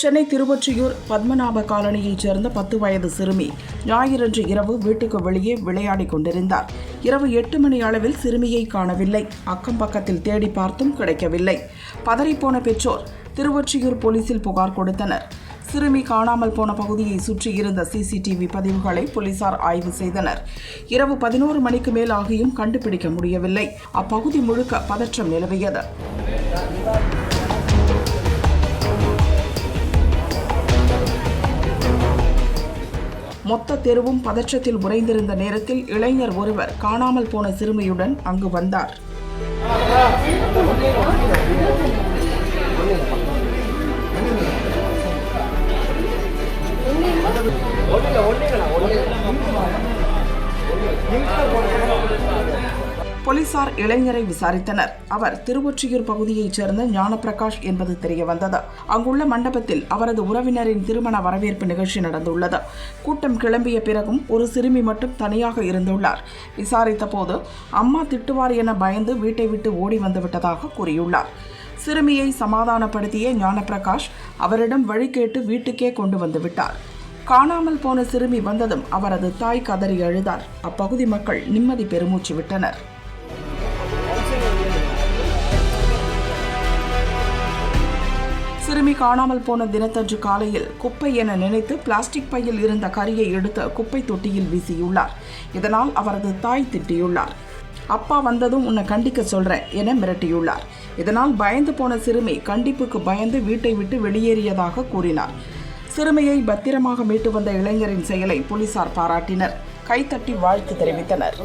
சென்னை திருவொற்றியூர் பத்மநாப காலனியைச் சேர்ந்த பத்து வயது சிறுமி. ஞாயிறன்று இரவு வீட்டுக்கு வெளியே விளையாடிக் கொண்டிருந்தார். இரவு எட்டு மணி அளவில் சிறுமியை காணவில்லை. அக்கம் பக்கத்தில் தேடி பார்த்தும் கிடைக்கவில்லை. பதறிப்போன பெற்றோர் திருவொற்றியூர் போலீசில் புகார் கொடுத்தனர். சிறுமி காணாமல் போன பகுதியை சுற்றி இருந்த சிசிடிவி பதிவுகளை போலீசார் ஆய்வு செய்தனர். இரவு பதினோரு மணிக்கு மேல் ஆகியும் கண்டுபிடிக்க முடியவில்லை. அப்பகுதி முழுக்க பதற்றம் நிலவியது. மொத்த தெருவும் பதற்றத்தில் உறைந்திருந்த நேரத்தில் இளைஞர் ஒருவர் காணாமல் போன சிறுமியுடன் அங்கு வந்தார். போலீசார் இளைஞரை விசாரித்தனர். அவர் திருவொற்றியூர் பகுதியைச் சேர்ந்த ஞானப்பிரகாஷ் என்பது தெரிய வந்தது அங்குள்ள மண்டபத்தில் அவரது உறவினரின் திருமண வரவேற்பு நிகழ்ச்சி நடந்துள்ளது. கூட்டம் கிளம்பிய பிறகும் ஒரு சிறுமி மட்டும் தனியாக இருந்துள்ளார். விசாரித்த போது அம்மா திட்டுவார் என பயந்து வீட்டை விட்டு ஓடி வந்துவிட்டதாக கூறியுள்ளார். சிறுமியை சமாதானப்படுத்திய ஞானப்பிரகாஷ் அவரிடம் வழி கேட்டு வீட்டுக்கே கொண்டு வந்து விட்டார். காணாமல் போன சிறுமி வந்ததும் அவரது தாய் கதறி அழுதார். அப்பகுதி மக்கள் நிம்மதி பெருமூச்சு விட்டனர். சிறுமி காணாமல் போன தினத்தன்று காலையில் குப்பை என நினைத்து பிளாஸ்டிக் பையில் இருந்த கரியை எடுத்து குப்பை தொட்டியில் வீசியுள்ளார். இதனால் அவரது தாய் திட்டியுள்ளார். அப்பா வந்ததும் உன்னை கண்டிக்க சொல்றேன் என மிரட்டியுள்ளார். இதனால் பயந்து போன சிறுமி கண்டிப்புக்கு பயந்து வீட்டை விட்டு வெளியேறியதாக கூறினார். சிறுமியை பத்திரமாக மீட்டு வந்த இளைஞரின் செயலை போலீசார் பாராட்டினர். கைத்தட்டி வாழ்த்து தெரிவித்தனர்.